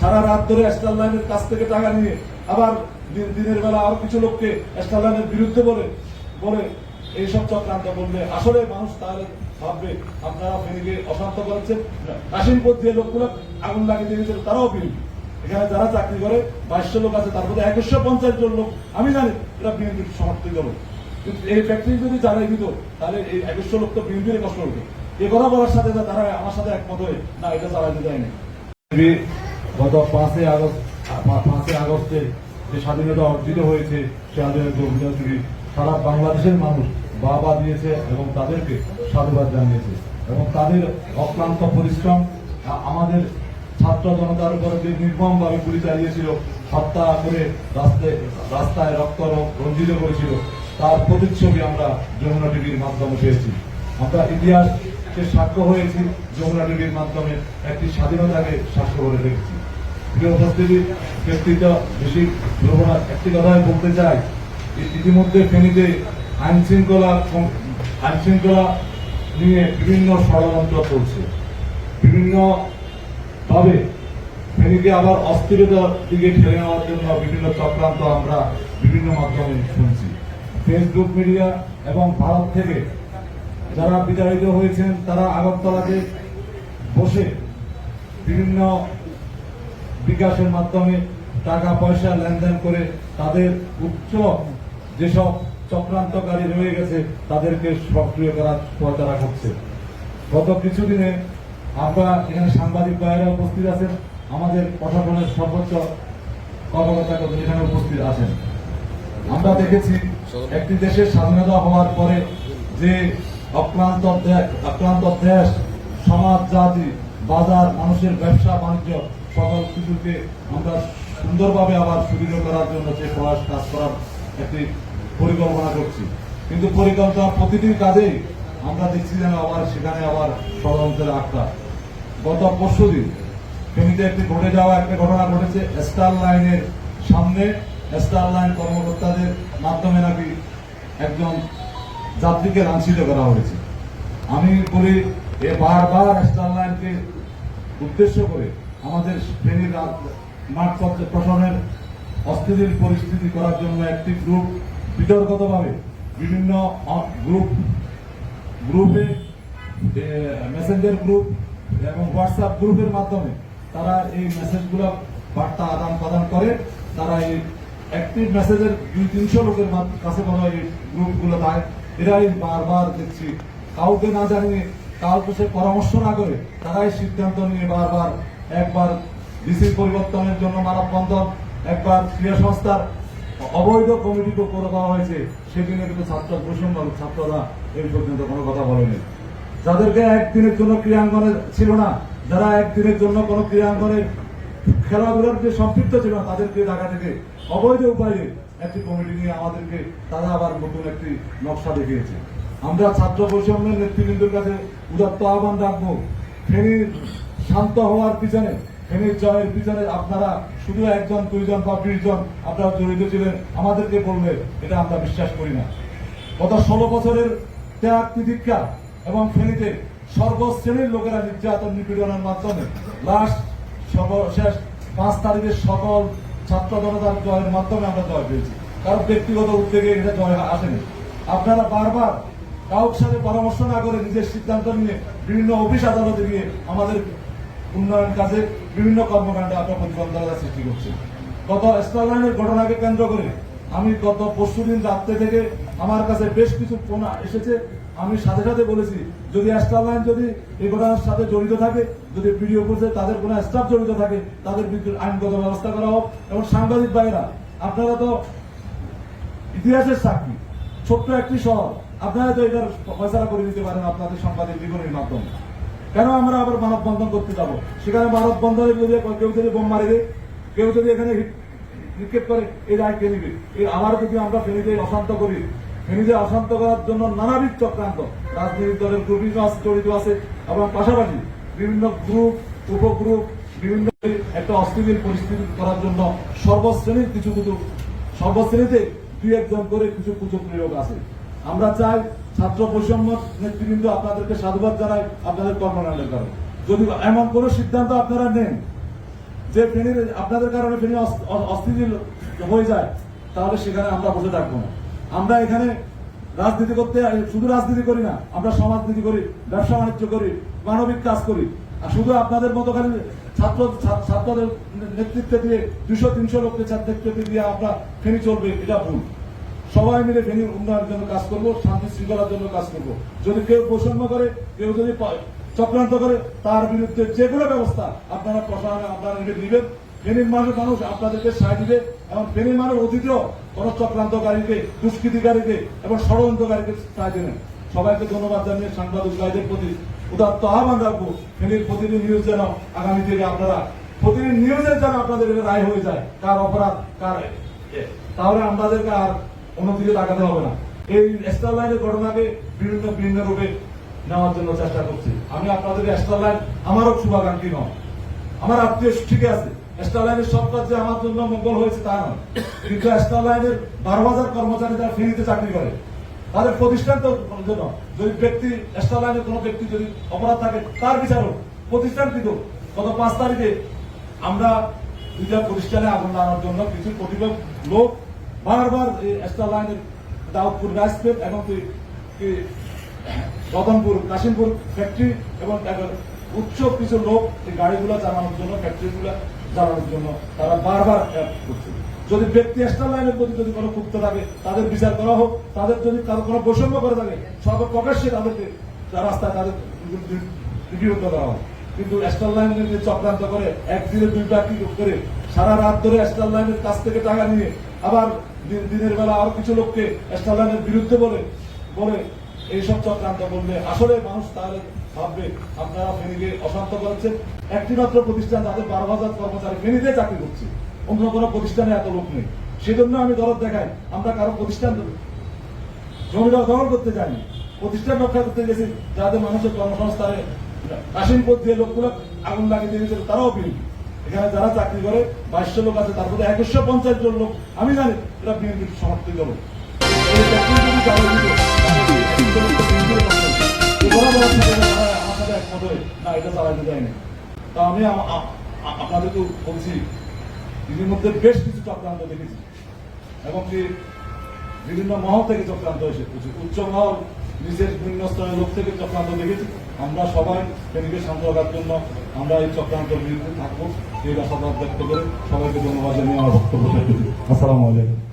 সারা রাত ধরে স্টার লাইনের কাছ থেকে টাকা নিয়ে আবার দিনের বেলা আরও কিছু লোককে স্টার লাইনের বিরুদ্ধে বলে বলে এইসব চক্রান্ত করলে। আসলে মানুষ তাহলে ভাববে, আপনারা ফেনীকে অশান্ত করেছেন? কাশিমপুর দিয়ে লোকগুলো আগুন লাগিয়ে দিয়েছিল তারাও বিরোধী। এখানে যারা চাকরি করে, বাইশশো লোক আছে, তার মধ্যে একশো পঞ্চাশ জন লোক, আমি জানি, এরা বিএনপির সমর্থিত লোক কিন্তু এই ফ্যাক্টরি যদি জ্বালাই দিত, তাহলে এই একশো লোক তো বিএনপির কষ্ট হতো এ কথা বলার সাথে তারা আমার সাথে একমত হয়ে, না, এটা জ্বালাইতে দেয়নি। গত পাঁচই আগস্ট পাঁচই আগস্টে যে স্বাধীনতা অর্জিত হয়েছে স্বাধীনতা অভিযান থেকে সারা বাংলাদেশের মানুষ বাবা দিয়েছে এবং তাদেরকে সাধুবাদ জানিয়েছে। এবং তাদের অক্লান্ত পরিশ্রম আমাদের ছাত্র জনতার উপরে যে নির্মম ভাবে গুলি চালিয়েছিল, হত্যা করে রাস্তায় রাস্তায় রক্ত রঞ্জিত করেছিল, তার প্রতিচ্ছবি আমরা যমুনা টিভির মাধ্যমে পেয়েছি। আমরা ইতিহাসকে সাক্ষ্য হয়েছি, যমুনা টিভির মাধ্যমে একটি স্বাধীনতাকে সাক্ষ্য করে রেখেছি। প্রিয় উপস্থিতি ব্যক্তিত্ব বেশি না, একটি কথাই বলতে চাই ই- ইতিমধ্যে ফেনীতে আইন শৃঙ্খলা আইন শৃঙ্খলা নিয়ে বিভিন্ন ষড়যন্ত্র চলছে। বিভিন্ন ভাবে ফেনীকে আবার অস্থিরতার দিকে ঠেলে নেওয়ার জন্য বিভিন্ন চক্রান্ত আমরা বিভিন্ন মাধ্যমে শুনছি। ফেসবুক মিডিয়া এবং ভারত থেকে যারা বিতাড়িত হয়েছেন তারা আগরতলাতে বসে বিভিন্ন বিকাশের মাধ্যমে টাকা পয়সা লেনদেন করে তাদের উচ্চ যেসব চক্রান্তকারী রয়ে গেছে, তাদেরকে সক্রিয় করার তারা করছে। গত কিছুদিনে আমরা এখানে সাংবাদিক ভাইয়েরা উপস্থিত আছেন, আমাদের প্রশাসনের সর্বোচ্চ কর্মকর্তা এখানে উপস্থিত আছেন। আমরা দেখেছি একটি দেশের স্বাধীনতা হওয়ার পরে যে অক্লান্ত অক্লান্ত দেশ সমাজ, জাতি বাজার, মানুষের ব্যবসা, বাণিজ্য, সকল কিছুকে আমরা সুন্দরভাবে আবার সুদৃঢ় করার জন্য যে প্রয়াস কাজ করার একটি পরিকল্পনা করছি। কিন্তু পরিকল্পনা প্রতিটি কাজেই আমরা দেখছি যেন আবার সেখানে আবার ষড়যন্ত্রের আখড়া। গত পরশু দিন ফেনীতে একটি ঘটে যাওয়া একটা ঘটনা ঘটেছে স্টার লাইনের সামনে। স্টার লাইন কর্মকর্তাদের মাধ্যমে নাকি একজন যাত্রীকে লাঞ্ছিত করা হয়েছে। আমি বলি এ বারবার স্টার লাইনকে উদ্দেশ্য করে আমাদের রাত- মাঠ প্রশাসনের অস্থিতির পরিস্থিতি করার জন্য একটি গ্রুপ বিতর্কতভাবে বিভিন্ন গ্রুপ গ্রুপে মেসেঞ্জার গ্রুপ এবং হোয়াটসঅ্যাপ গ্রুপের মাধ্যমে তারা এই মেসেজগুলো বার্তা আদান প্রদান করে। তারা এই অ্যাক্টিভ মেসেজের দুই তিনশো লোকের কাছে মনে হয় এই গ্রুপগুলো দেয়। এরাই বারবার দেখছি। কাউকে না জানিয়ে কাউকে সে পরামর্শ না করে তারাই সিদ্ধান্ত নিয়ে বারবার একবার ডিসির পরিবর্তনের জন্য মানববন্ধন, একবার ক্রিয়া সংস্থার অবৈধ কমিটিকে করে দেওয়া হয়েছে, সেদিনে কিন্তু ছাত্র বৈষম্য ছাত্ররা এই পর্যন্ত কোনো কথা বলেনি। যাদেরকে একদিনের জন্য ক্রীড়াঙ্গনে ছিল না, যারা একদিনের জন্য কোনো ক্রীড়াঙ্গনে খেলাধুলার যে সম্পৃক্ত ছিল না, তাদেরকে ঢাকা থেকে অবৈধ উপায়ে একটি কমিটি নিয়ে আমাদেরকে তারা আবার নতুন একটি নকশা দেখিয়েছে। আমরা ছাত্র বৈষম্যের নেতৃবৃন্দের কাছে উদাত্ত আহ্বান রাখব ফেনীর শান্ত হওয়ার পিছনে, ফেনীর জয়ের পিছনে আপনারা শুধু একজন, দুইজন বা বিশ জন আপনারা জড়িত ছিলেন। আমাদেরকে বলবে এটা আমরা বিশ্বাস করি না। গত ষোলো বছরের ত্যাগ, তিতিক্ষা এবং ফেনীতে সর্বশ্রেণীর লোকেরা নির্যাতন নিপীড়নের মাধ্যমে লাস্ট সর্বশেষ পাঁচ তারিখের সকল ছাত্র জনতার জয়ের মাধ্যমে আমরা জয় পেয়েছি। কারণ ব্যক্তিগত উদ্যোগে এটা জয় আসেনি। আপনারা বারবার কাউর সাথে পরামর্শ না করে নিজের সিদ্ধান্ত নিয়ে বিভিন্ন অফিস আদালতে গিয়ে আমাদের উন্নয়ন কাজে বিভিন্ন কর্মকাণ্ডে আপনার প্রতিবন্ধকতা সৃষ্টি করছে। গত স্টারলাইনের ঘটনাকে কেন্দ্র করে আমি গত পরশু দিন রাত্রে থেকে আমার কাছে বেশ কিছু ফোন এসেছে। আমি সাথে সাথে বলেছি, যদি স্টারলাইন যদি এই ঘটনার সাথে জড়িত থাকে, যদি ভিডিও করছে তাদের কোনো স্টাফ জড়িত থাকে, তাদের বিরুদ্ধে আইনগত ব্যবস্থা করা হোক। এবং সাংবাদিক ভাইরা আপনারা তো ইতিহাসের সাক্ষী, ছোট্ট একটি শহর আপনারা তো এটার ফয়সলা করে দিতে পারেন আপনাদের সাংবাদিক জীবনের মাধ্যমে। কেন আমরা আবার মানববন্ধন করতে যাব? সেখানে মানববন্ধনে যদি কেউ যদি বোম মারে দেয়, কেউ যদি এখানে নিক্ষেপ করে, এই রায় কে নিবে? এই আবার যদি আমরা ফেনীতে অশান্ত করি ফেনীতে অশান্ত করার জন্য নানাবিধ চক্রান্ত। রাজনৈতিক দলের গ্রুপিং জড়িত আছে, এবং পাশাপাশি বিভিন্ন গ্রুপ উপগ্রুপ বিভিন্ন একটা অস্থিতির পরিস্থিতি করার জন্য সর্বশ্রেণীর কিছু কিছু সর্বশ্রেণীতে দুই একজন করে কিছু কুচক প্রয়োগ আছে। আমরা চাই ছাত্র বৈষম্য নেতৃবৃন্দ আপনাদেরকে সাধুবাদ জানাই, আপনাদের কর্মকাণ্ডের কারণে। যদি এমন কোন সিদ্ধান্ত আপনারা নেন, যে ফেনীর, আপনাদের কারণে ফেনী অস- অস্থিতিশীল হয়ে যায়, তাহলে সেখানে আমরা বসে থাকব না। আমরা এখানে রাজনীতি করতে, শুধু রাজনীতি করি না, আমরা সমাজনীতি করি, ব্যবসা বাণিজ্য করি, মানবিক কাজ করি। আর শুধু আপনাদের মতো খালি ছাত্র ছাত্রদের নেতৃত্বে দিয়ে, দুশো, তিনশো লোককে নেতৃত্বে দিয়ে আমরা ফেনী চলবে, এটা ভুল। সবাই মিলে ফেনীর উন্নয়নের জন্য কাজ করব, শান্তি শৃঙ্খলার জন্য কাজ করব। যদি কেউ বৈষম্য করে, কেউ যদি চক্রান্ত করে, তার বিরুদ্ধে যে কোনো ব্যবস্থা আপনারা প্রশাসনে, আপনারা দিবেন। ফেনীর মানুষ মানুষ আপনাদেরকে সায় দিবে, এবং ফেনীর মানুষ অতীতেও কোন চক্রান্তকারীকে, দুষ্কৃতিকারীকে এবং ষড়যন্ত্রকারীকে সায় দেবেন। সবাইকে ধন্যবাদ জানিয়ে সাংবাদিক প্রতি উদাত্ত আহ্বান রাখব, ফেনীর প্রতিটি নিউজ যেন আগামী থেকে আপনারা, প্রতিটি নিউজের যেন আপনাদের রায় হয়ে যায়, কার অপরাধ, কার তাহলে আমাদেরকে আর অন্যদিকে তাকাতে হবে না। এই স্টার লাইনের ঘটনাকে বিভিন্ন বিভিন্ন রূপে নেওয়ার জন্য চেষ্টা করছি। আমি আপনাদের স্টার লাইন আমারও শুভাকাঙ্ক্ষী নয় আমার আত্মীয় ঠিক আছে। স্টার লাইনের সব কাজ যে আমার জন্য মঙ্গল হয়েছে তা নয়। কিন্তু স্টার লাইনের বারো হাজার কর্মচারী যারা ফেরিতে চাকরি করে। তাদের প্রতিষ্ঠান তো জন্য যদি ব্যক্তি স্টার লাইনের কোনো ব্যক্তি যদি অপরাধ থাকে, তার বিচার হোক প্রতিষ্ঠান কি হোক গত পাঁচ তারিখে আমরা দুইটা প্রতিষ্ঠানে আগুন লাগানোর জন্য কিছু প্রতিপক্ষ লোক বারবার এই স্টার লাইনের দাউদপুর এবং রতনপুর কাশিমপুর ফ্যাক্টরি এবং উচ্চ কিছু লোক এই গাড়িগুলো চালানোর জন্য ফ্যাক্টরিগুলো জ্বালানোর জন্য তারা বারবার করছে। যদি ব্যক্তি স্টার লাইনের প্রতি যদি কোনো ক্ষুব্ধ থাকে, তাদের বিচার করা হোক, তাদের যদি কারও কোনো বৈষম্য করে থাকে, সর্বপ্রকাশ্যে তাদেরকে রাস্তায় তাদের বিরুদ্ধ করা হোক। কিন্তু স্টার লাইনের চক্রান্ত করে একদিনে দুই চাকরি করে সারা রাত ধরে স্টার লাইনের কাছ থেকে টাকা নিয়ে আবার দিনের বেলা আরও কিছু লোককে স্টার লাইনের বিরুদ্ধে বলে বলে এইসব চক্রান্ত করলে। আসলে মানুষ তাহলে ভাববে, আপনারা ফেনীকে অশান্ত করেছেন। একটি মাত্র প্রতিষ্ঠান তাদের বারো হাজার কর্মচারী ফেনীতে চাকরি করছে। অন্য কোনো প্রতিষ্ঠানে এত লোক নেই। সেজন্য আমি দরদ দেখাই, আমরা কারও প্রতিষ্ঠান জমি দখল করতে যাইনি। প্রতিষ্ঠান রক্ষা করতে গেছি যাদের মানুষের কর্মসংস্থানে কাশিমপুর দিয়ে লোকগুলো আগুন লাগিয়ে দিয়েছিল, তারাও বিএনপি এখানে যারা চাকরি করে বাইশশো লোক আছে তার মধ্যে একশো পঞ্চাশ জন লোক আমি জানি এরা বিএনপির সমর্থিত লোক না, এটা চালাইতে দেয়নি তা আমি আ- আ- আ- আপনাদেরকে বলছি এর মধ্যে বেশ কিছু চক্রান্ত দেখেছি এবং কি বিভিন্ন মহল থেকে চক্রান্ত এসে উচ্চ মহল নিচের নিম্ন স্তরের লোক থেকে চক্রান্ত দেখেছি। আমরা সবাই ফেনীকে শান্ত রাখার জন্য আমরা এই চক্রান্তের বিরুদ্ধে থাকব এই আশাবাদ ব্যক্ত করে সবাইকে ধন্যবাদ জানিয়ে আমার বক্তব্য। আসসালামু আলাইকুম